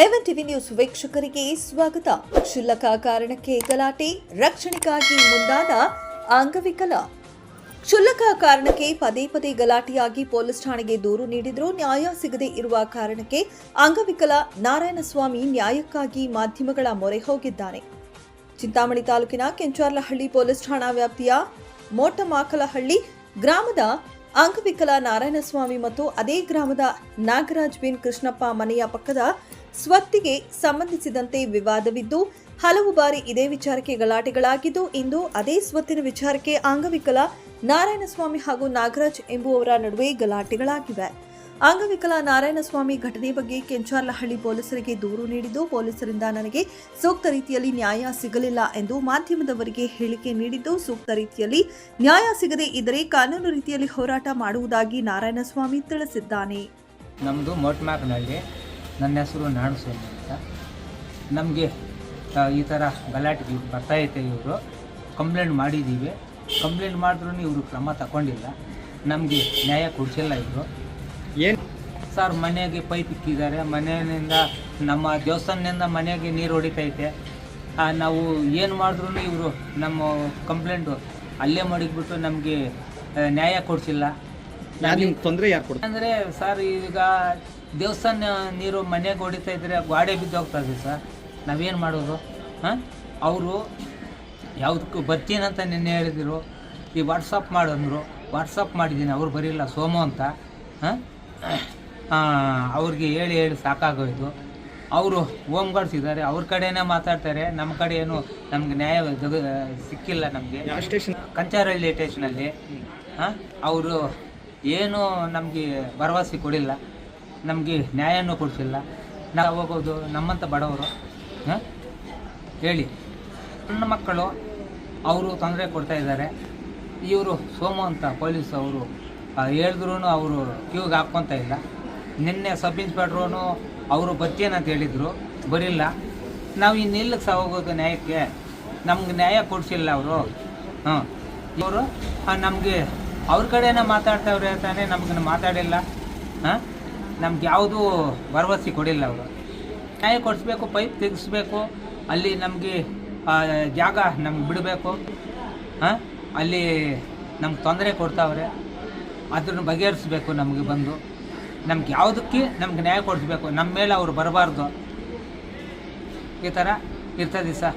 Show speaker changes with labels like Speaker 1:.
Speaker 1: ಎವನ್ TV news ವೀಕ್ಷಕರಿಗೆ ಸ್ವಾಗತ. ಕ್ಷುಲ್ಲಕ ಕಾರಣಕ್ಕೆ ಗಲಾಟೆ, ರಕ್ಷಣೆಗಾಗಿ ಮುಂದಾದ ಅಂಗವಿಕಲ. ಕ್ಷುಲ್ಲಕ ಕಾರಣಕ್ಕೆ ಪದೇ ಪದೇ ಗಲಾಟೆಯಾಗಿ ಪೊಲೀಸ್ ಠಾಣೆಗೆ ದೂರು ನೀಡಿದರೂ ನ್ಯಾಯ ಸಿಗದೇ ಇರುವ ಕಾರಣಕ್ಕೆ ಅಂಗವಿಕಲ ನಾರಾಯಣಸ್ವಾಮಿ ನ್ಯಾಯಕ್ಕಾಗಿ ಮಾಧ್ಯಮಗಳ ಮೊರೆ ಹೋಗಿದ್ದಾನೆ. ಚಿಂತಾಮಣಿ ತಾಲೂಕಿನ ಕೆಂಚಾರ್ಲಹಳ್ಳಿ ಪೊಲೀಸ್ ಠಾಣಾ ವ್ಯಾಪ್ತಿಯ ಮೋಟಮಾಕಲಹಳ್ಳಿ ಗ್ರಾಮದ ಅಂಗವಿಕಲ ನಾರಾಯಣಸ್ವಾಮಿ ಮತ್ತು ಅದೇ ಗ್ರಾಮದ ನಾಗರಾಜ್ ಬಿನ್ ಕೃಷ್ಣಪ್ಪ ಮನೆಯ ಪಕ್ಕದ ಸ್ವತ್ತಿಗೆ ಸಂಬಂಧಿಸಿದಂತೆ ವಿವಾದವಿದ್ದು, ಹಲವು ಬಾರಿ ಇದೇ ವಿಚಾರಕ್ಕೆ ಗಲಾಟೆಗಳಾಗಿದ್ದು, ಇಂದು ಅದೇ ಸ್ವತ್ತಿನ ವಿಚಾರಕ್ಕೆ ಅಂಗವಿಕಲ ನಾರಾಯಣಸ್ವಾಮಿ ಹಾಗೂ ನಾಗರಾಜ್ ಎಂಬುವವರ ನಡುವೆ ಗಲಾಟೆಗಳಾಗಿವೆ. ಅಂಗವಿಕಲ ನಾರಾಯಣಸ್ವಾಮಿ ಘಟನೆ ಬಗ್ಗೆ ಕೆಂಚಾರ್ಲಹಳ್ಳಿ ಪೊಲೀಸರಿಗೆ ದೂರು ನೀಡಿದ್ದು, ಪೊಲೀಸರಿಂದ ನನಗೆ ಸೂಕ್ತ ರೀತಿಯಲ್ಲಿ ನ್ಯಾಯ ಸಿಗಲಿಲ್ಲ ಎಂದು ಮಾಧ್ಯಮದವರಿಗೆ ಹೇಳಿಕೆ ನೀಡಿದ್ದು, ಸೂಕ್ತ ರೀತಿಯಲ್ಲಿ ನ್ಯಾಯ ಸಿಗದೇ ಇದ್ದರೆ ಕಾನೂನು ರೀತಿಯಲ್ಲಿ ಹೋರಾಟ ಮಾಡುವುದಾಗಿ ನಾರಾಯಣಸ್ವಾಮಿ ತಿಳಿಸಿದ್ದಾನೆ.
Speaker 2: ನಮ್ಮದು ನನ್ನ ಹೆಸರು ನಾಣಸ್ವಾಮಿ ಅಂತ. ನಮಗೆ ಈ ಥರ ಗಲಾಟೆ ಇವ್ರು ಬರ್ತಾಯಿತ್ತೆ ಇವರು. ಕಂಪ್ಲೇಂಟ್ ಮಾಡಿದ್ದೀವಿ ಕಂಪ್ಲೇಂಟ್ ಮಾಡಿದ್ರೂ ಇವರು ಕ್ರಮ ತಗೊಂಡಿಲ್ಲ. ನಮಗೆ ನ್ಯಾಯ ಕೊಡಿಸಿಲ್ಲ ಇವರು.
Speaker 3: ಏನು?
Speaker 2: ಸರ್ ಮನೆಗೆ ಪೈಪ್ ಇಕ್ಕಿದ್ದಾರೆ. ಮನೆಯಿಂದ ನಮ್ಮ ದೇವಸ್ಥಾನದಿಂದ ಮನೆಗೆ ನೀರು ಹೊಡಿತೈತೆ. ನಾವು ಏನು ಮಾಡಿದ್ರು ಇವರು ನಮ್ಮ ಕಂಪ್ಲೇಂಟು ಅಲ್ಲೇ ಮಡಗಿಬಿಟ್ಟು ನಮಗೆ ನ್ಯಾಯ ಕೊಡಿಸಿಲ್ಲ.
Speaker 3: ತೊಂದರೆ ಯಾರು
Speaker 2: ಅಂದರೆ ಸರ್ ಈಗ ದೇವಸ್ಥಾನ ನೀರು ಮನೆಗೆ ಹೊಡಿತಾ ಇದ್ರೆ ಗಾಡೆ ಬಿದ್ದು ಹೋಗ್ತಾ ಇದೆ ಸರ್. ನಾವೇನು ಮಾಡೋದು? ಹಾಂ? ಅವರು ಯಾವುದಕ್ಕೂ ಬರ್ತೀನಂತ ನಿನ್ನೆ ಹೇಳಿದ್ರು. ಈ ವಾಟ್ಸಪ್ ಮಾಡಂದರು. ವಾಟ್ಸಪ್ ಮಾಡಿದ್ದೀನಿ ಅವ್ರು ಬರೀಲ್ಲ ಸೋಮು ಅಂತ. ಹಾಂ? ಅವ್ರಿಗೆ ಹೇಳಿ ಹೇಳಿ ಸಾಕಾಗೋಯ್ತು. ಅವರು ಹೋಮ್ ಗಾರ್ಡ್ಸ್ ಇದ್ದಾರೆ ಅವ್ರ ಕಡೆನೇ ಮಾತಾಡ್ತಾರೆ. ನಮ್ಮ ಕಡೆ ಏನು ನಮ್ಗೆ ನ್ಯಾಯ ಸಿಕ್ಕಿಲ್ಲ ನಮಗೆ.
Speaker 3: ಸ್ಟೇಷನ್
Speaker 2: ಕಂಚಾರಹಳ್ಳಿ ಸ್ಟೇಷನಲ್ಲಿ ಹಾಂ? ಅವರು ಏನು ನಮಗೆ ಭರವಸೆ ಕೊಡಿಲ್ಲ. ನಮಗೆ ನ್ಯಾಯನೂ ಕೊಡಿಸಿಲ್ಲ. ನಾವು ಹೋಗೋದು ನಮ್ಮಂಥ ಬಡವರು. ಹಾಂ? ಹೇಳಿ. ನನ್ನ ಮಕ್ಕಳು ಅವರು ತೊಂದರೆ ಕೊಡ್ತಾ ಇದ್ದಾರೆ. ಇವರು ಸೋಮು ಅಂತ ಪೊಲೀಸ್ ಅವರು ಹೇಳಿದ್ರು ಅವರು ಕ್ಯೂಗೆ ಹಾಕ್ಕೊತ ಇಲ್ಲ. ನಿನ್ನೆ ಸಬ್ ಇನ್ಸ್ಪೆಕ್ಟ್ರೂ ಅವರು ಬರ್ತೀನಂತ ಹೇಳಿದರು. ಬರಿಲ್ಲ. ನಾವು ಇನ್ನು ಇಲ್ಲಿಗೆ ಸಹ ಹೋಗೋದು ನ್ಯಾಯಕ್ಕೆ. ನಮ್ಗೆ ನ್ಯಾಯ ಕೊಡಿಸಿಲ್ಲ ಅವರು. ಹಾಂ. ಇವರು ನಮಗೆ ಅವ್ರ ಕಡೆನೇ ಮಾತಾಡ್ತಾವ್ರೆ ತಾನೇ ನಮ್ಗೆ ಮಾತಾಡಿಲ್ಲ. ಹಾಂ? ನಮ್ಗೆ ಯಾವುದೂ ಭರವಸೆ ಕೊಡಿಲ್ಲ ಅವರು. ನ್ಯಾಯ ಕೊಡಿಸ್ಬೇಕು, ಪೈಪ್ ತೆಗಿಸ್ಬೇಕು, ಅಲ್ಲಿ ನಮಗೆ ಜಾಗ ನಮ್ಗೆ ಬಿಡಬೇಕು. ಹಾಂ? ಅಲ್ಲಿ ನಮ್ಗೆ ತೊಂದರೆ ಕೊಡ್ತಾವ್ರೆ. ಅದನ್ನು ಬಗೆಹರಿಸ್ಬೇಕು ನಮಗೆ ಬಂದು. ನಮ್ಗೆ ಯಾವುದಕ್ಕೆ ನಮ್ಗೆ ನ್ಯಾಯ ಕೊಡಿಸ್ಬೇಕು. ನಮ್ಮ ಮೇಲೆ ಅವರು ಬರಬಾರ್ದು. ಈ ಥರ ಇರ್ತದೆ ಸರ್.